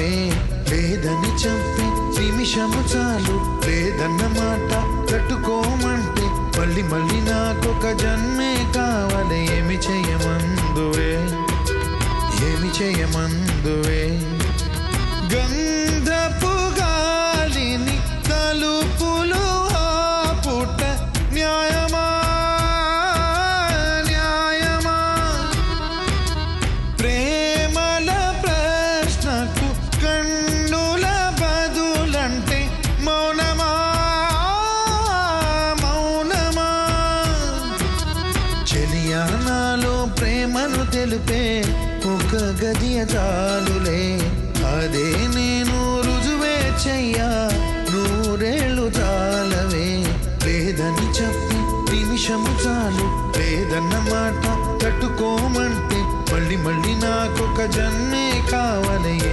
చాలవే లేదని చెప్పి నిమిషము చాలు. లేదన్న మాట కట్టుకోమంటే మళ్ళీ మళ్ళీ నాకొక జన్మే కావాలి. ఏమి చేయమందువే? ఏమి చేయమందువే? గంధపు గాలిని తలుపులు చెలియానాలో ప్రేమను తెలిపే ఒక గదియ చాలులే. అదే నేను రుజువే చెయ్యా నూరేళ్ళు చాలవే. లేదని చెప్పి నిమిషము చాలు లేదన్న మాట తట్టుకోమంటే మళ్ళీ మళ్ళీ నాకొక జన్మే కావాలి.